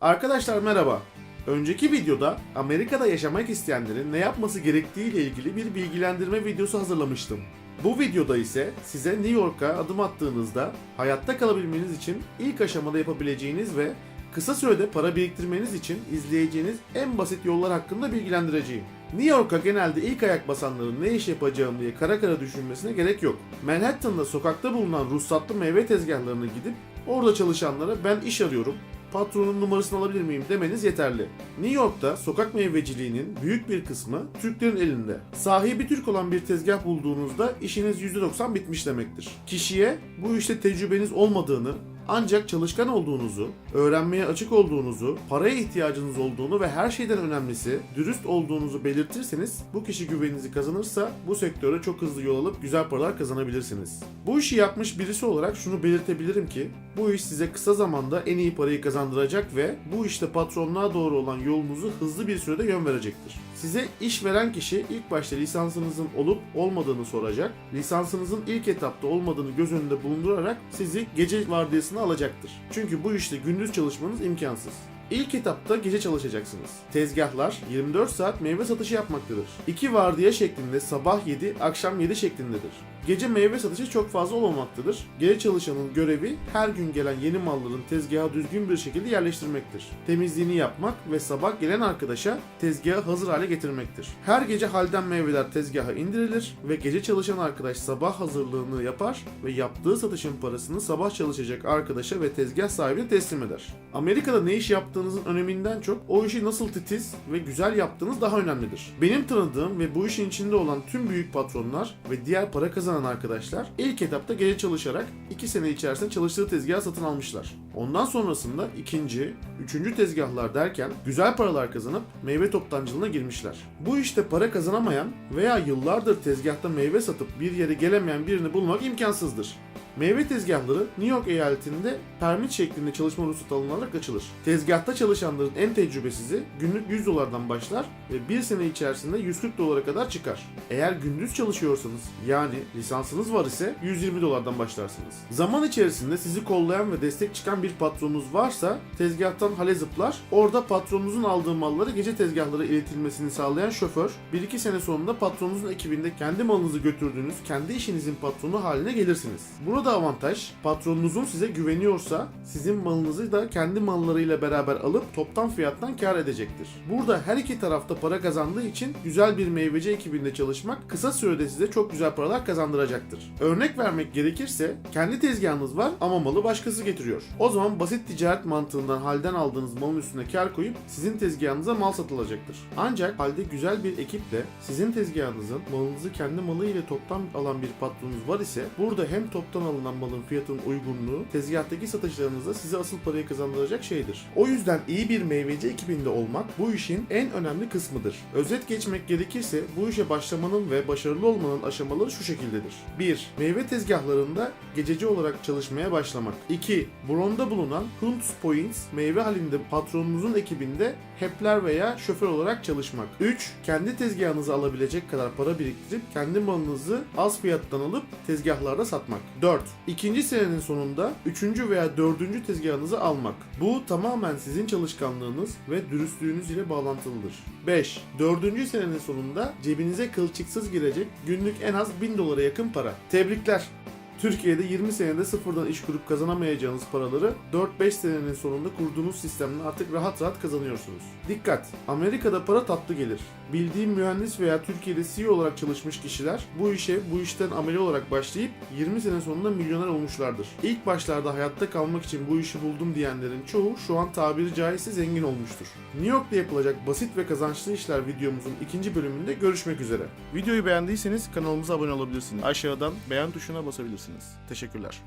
Arkadaşlar merhaba. Önceki videoda Amerika'da yaşamak isteyenlerin ne yapması gerektiği ile ilgili bir bilgilendirme videosu hazırlamıştım. Bu videoda ise size New York'a adım attığınızda hayatta kalabilmeniz için ilk aşamada yapabileceğiniz ve kısa sürede para biriktirmeniz için izleyeceğiniz en basit yollar hakkında bilgilendireceğim. New York'a genelde ilk ayak basanların ne iş yapacağım diye kara kara düşünmesine gerek yok. Manhattan'da sokakta bulunan ruhsatlı meyve tezgahlarına gidip orada çalışanlara ben iş arıyorum, patronun numarasını alabilir miyim demeniz yeterli. New York'ta sokak meyveciliğinin büyük bir kısmı Türklerin elinde. Sahibi Türk olan bir tezgah bulduğunuzda işiniz %90 bitmiş demektir. Kişiye bu işte tecrübeniz olmadığını, ancak çalışkan olduğunuzu, öğrenmeye açık olduğunuzu, paraya ihtiyacınız olduğunu ve her şeyden önemlisi dürüst olduğunuzu belirtirseniz bu kişi güveninizi kazanırsa bu sektöre çok hızlı yol alıp güzel paralar kazanabilirsiniz. Bu işi yapmış birisi olarak şunu belirtebilirim ki bu iş size kısa zamanda en iyi parayı kazandıracak ve bu işte patronluğa doğru olan yolunuzu hızlı bir sürede yön verecektir. Size iş veren kişi ilk başta lisansınızın olup olmadığını soracak. Lisansınızın ilk etapta olmadığını göz önünde bulundurarak sizi gece vardiyasına alacaktır. Çünkü bu işte gündüz çalışmanız imkansız. İlk etapta gece çalışacaksınız. Tezgahlar 24 saat meyve satışı yapmaktadır. İki vardiya şeklinde sabah 7, akşam 7 şeklindedir. Gece meyve satışı çok fazla olmamaktadır. Gece çalışanın görevi her gün gelen yeni malların tezgaha düzgün bir şekilde yerleştirmektir. Temizliğini yapmak ve sabah gelen arkadaşa tezgahı hazır hale getirmektir. Her gece halden meyveler tezgaha indirilir ve gece çalışan arkadaş sabah hazırlığını yapar ve yaptığı satışın parasını sabah çalışacak arkadaşa ve tezgah sahibine teslim eder. Amerika'da ne iş yaptığınızın öneminden çok o işi nasıl titiz ve güzel yaptığınız daha önemlidir. Benim tanıdığım ve bu işin içinde olan tüm büyük patronlar ve diğer para kazanan arkadaşlar ilk etapta gece çalışarak 2 sene içerisinde çalıştığı tezgahı satın almışlar. Ondan sonrasında ikinci, üçüncü tezgahlar derken güzel paralar kazanıp meyve toptancılığına girmişler. Bu işte para kazanamayan veya yıllardır tezgahta meyve satıp bir yere gelemeyen birini bulmak imkansızdır. Meyve tezgahları New York eyaletinde permit şeklinde çalışma ruhsatı alınarak açılır. Tezgahta çalışanların en tecrübesizi günlük 100 dolardan başlar ve bir sene içerisinde 140 dolara kadar çıkar. Eğer gündüz çalışıyorsanız yani lisansınız var ise 120 dolardan başlarsınız. Zaman içerisinde sizi kollayan ve destek çıkan bir patronunuz varsa tezgahtan hale zıplar. Orada patronunuzun aldığı malları gece tezgahlara iletilmesini sağlayan şoför 1-2 sene sonunda patronunuzun ekibinde kendi malınızı götürdüğünüz kendi işinizin patronu haline gelirsiniz. Burada avantaj patronunuzun size güveniyorsa sizin malınızı da kendi mallarıyla beraber alıp toptan fiyattan kar edecektir. Burada her iki tarafta para kazandığı için güzel bir meyveci ekibinde çalışmak kısa sürede size çok güzel paralar kazandıracaktır. Örnek vermek gerekirse kendi tezgahınız var ama malı başkası getiriyor. O zaman basit ticaret mantığından halden aldığınız malın üstüne kar koyup sizin tezgahınıza mal satılacaktır. Ancak halde güzel bir ekiple sizin tezgahınızın malınızı kendi malı ile toptan alan bir patronunuz var ise burada hem toptan alınan malın fiyatının uygunluğu tezgahtaki satışlarınızda size asıl parayı kazandıracak şeydir. O yüzden iyi bir meyveci ekibinde olmak bu işin en önemli kısmıdır. Özet geçmek gerekirse bu işe başlamanın ve başarılı olmanın aşamaları şu şekildedir. 1. Meyve tezgahlarında gececi olarak çalışmaya başlamak. 2. Bron'da bulunan Hunts Points meyve halinde patronunuzun ekibinde hepler veya şoför olarak çalışmak. 3. Kendi tezgahınızı alabilecek kadar para biriktirip kendi malınızı az fiyattan alıp tezgahlarda satmak. 4. İkinci senenin sonunda 3. veya 4. tezgahınızı almak. Bu tamamen sizin çalışkanlığınız ve dürüstlüğünüz ile bağlantılıdır. 5. 4. senenin sonunda cebinize kılçıksız girecek günlük en az 1000 dolara yakın para. Tebrikler. Türkiye'de 20 senede sıfırdan iş kurup kazanamayacağınız paraları 4-5 senenin sonunda kurduğunuz sistemle artık rahat rahat kazanıyorsunuz. Dikkat! Amerika'da para tatlı gelir. Bildiğim mühendis veya Türkiye'de CEO olarak çalışmış kişiler bu işe bu işten ameli olarak başlayıp 20 sene sonunda milyoner olmuşlardır. İlk başlarda hayatta kalmak için bu işi buldum diyenlerin çoğu şu an tabiri caizse zengin olmuştur. New York'ta yapılacak basit ve kazançlı işler videomuzun ikinci bölümünde görüşmek üzere. Videoyu beğendiyseniz kanalımıza abone olabilirsiniz. Aşağıdan beğen tuşuna basabilirsiniz. Teşekkürler.